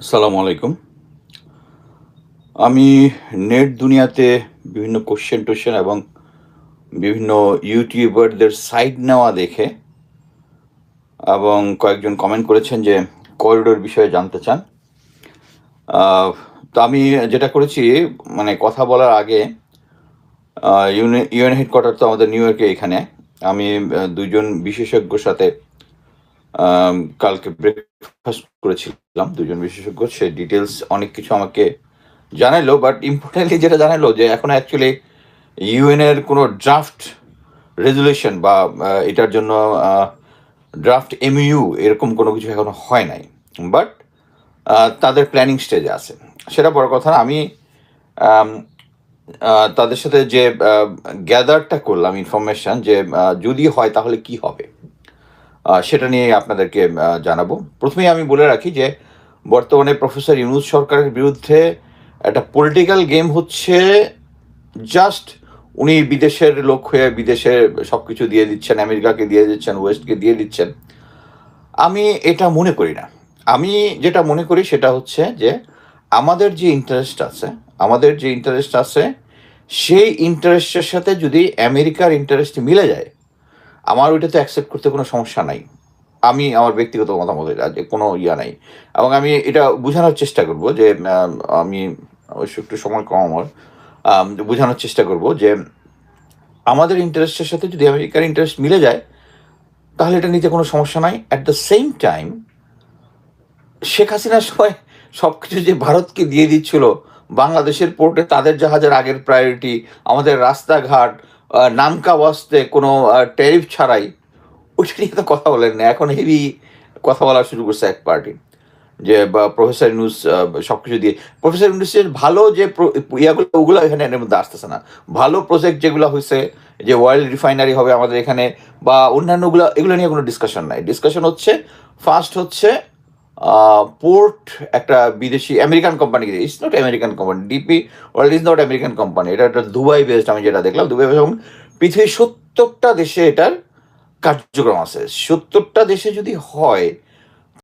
আসসালামু আলাইকুম। আমি নেট দুনিয়াতে বিভিন্ন কোশ্চেন টোশ্চেন এবং বিভিন্ন ইউটিউবারদের সাইড নেওয়া দেখে এবং কয়েকজন কমেন্ট করেছেন যে করিডোর বিষয়ে জানতে চান। তো আমি যেটা করেছি মানে কথা বলার আগে ইউএন হেডকোয়ার্টার তো আমাদের নিউ ইয়র্কে এখানে। আমি দুজন বিশেষজ্ঞর সাথে কালকে ব্রেকফাস্ট করেছিলাম, দুজন বিশেষজ্ঞ, সে ডিটেলস অনেক কিছু আমাকে জানাইলো বাট ইম্পর্টেন্টলি যেটা জানাইলো যে এখন অ্যাকচুয়ালি ইউএন এর কোনো ড্রাফট রেজুলেশন বা এটার জন্য ড্রাফট এমইউ এরকম কোনো কিছু এখনও হয় নাই। বাট তাদের প্ল্যানিং স্টেজে আছে। সেটা বড় কথা আমি তাদের সাথে যে গ্যাদারটা করলাম ইনফরমেশন যে যদি হয় তাহলে কি হবে? সেটা নিয়ে আপনাদেরকে জানাব। প্রথমেই আমি বলে রাখি যে, বর্তমানে প্রফেসর ইউনুস সরকারের বিরুদ্ধে একটা পলিটিক্যাল গেম হচ্ছে জাস্ট উনি বিদেশের লোক হয়ে বিদেশে সব কিছু দিয়ে দিচ্ছেন, আমেরিকাকে দিয়ে দিচ্ছেন, ওয়েস্টকে দিয়ে দিচ্ছেন। আমি এটা মনে করি না। আমি যেটা মনে করি সেটা হচ্ছে যে, আমাদের যে ইন্টারেস্ট আছে, আমাদের যে ইন্টারেস্ট আছে, সেই ইন্টারেস্টের সাথে যদি আমেরিকার ইন্টারেস্ট মিলে যায় আমার ওইটা তো অ্যাকসেপ্ট করতে কোনো সমস্যা নাই। আমি আমার ব্যক্তিগত মতামত এটা, যে কোনো ইয়া নাই। এবং আমি এটা বোঝানোর চেষ্টা করব যে, আমি অবশ্য একটু সময় কম আমার বোঝানোর চেষ্টা করব যে, আমাদের ইন্টারেস্টের সাথে যদি আমেরিকার ইন্টারেস্ট মিলে যায়, তাহলে এটা নিতে কোনো সমস্যা নাই। At the same time Sheikh হাসিনার সময় সব কিছু যে ভারতকে দিয়ে দিচ্ছিল বাংলাদেশের পোর্টে তাদের জাহাজের আগের প্রায়োরিটি আমাদের রাস্তাঘাট নামকা ওয়াস্তে কোনো ট্যারিফ ছাড়াই। ওইটা নিয়ে তো কথা বলেন না। এখন হেভি কথা বলা শুরু করছে এক পার্টি যে প্রফেসর ইউনুস সব কিছু দিয়ে। প্রফেসর ইউনুসের ভালো যে ইয়াগুলো, ওগুলো এখানে এর মধ্যে আসতেছে না। ভালো প্রজেক্ট যেগুলো হয়েছে যে অয়েল রিফাইনারি হবে আমাদের এখানে, বা অন্যান্যগুলো, এগুলো নিয়ে কোনো ডিসকাশন নাই। ডিসকাশন হচ্ছে ফার্স্ট হচ্ছে পোর্ট একটা বিদেশি American company it's not American company DP world is not American company এটা একটা দুবাই বেসড আমি যেটা দেখলাম দুবাই বেসড এবং পৃথিবীর সত্তরটা দেশে এটার কার্যক্রম আছে। সত্তরটা দেশে যদি হয়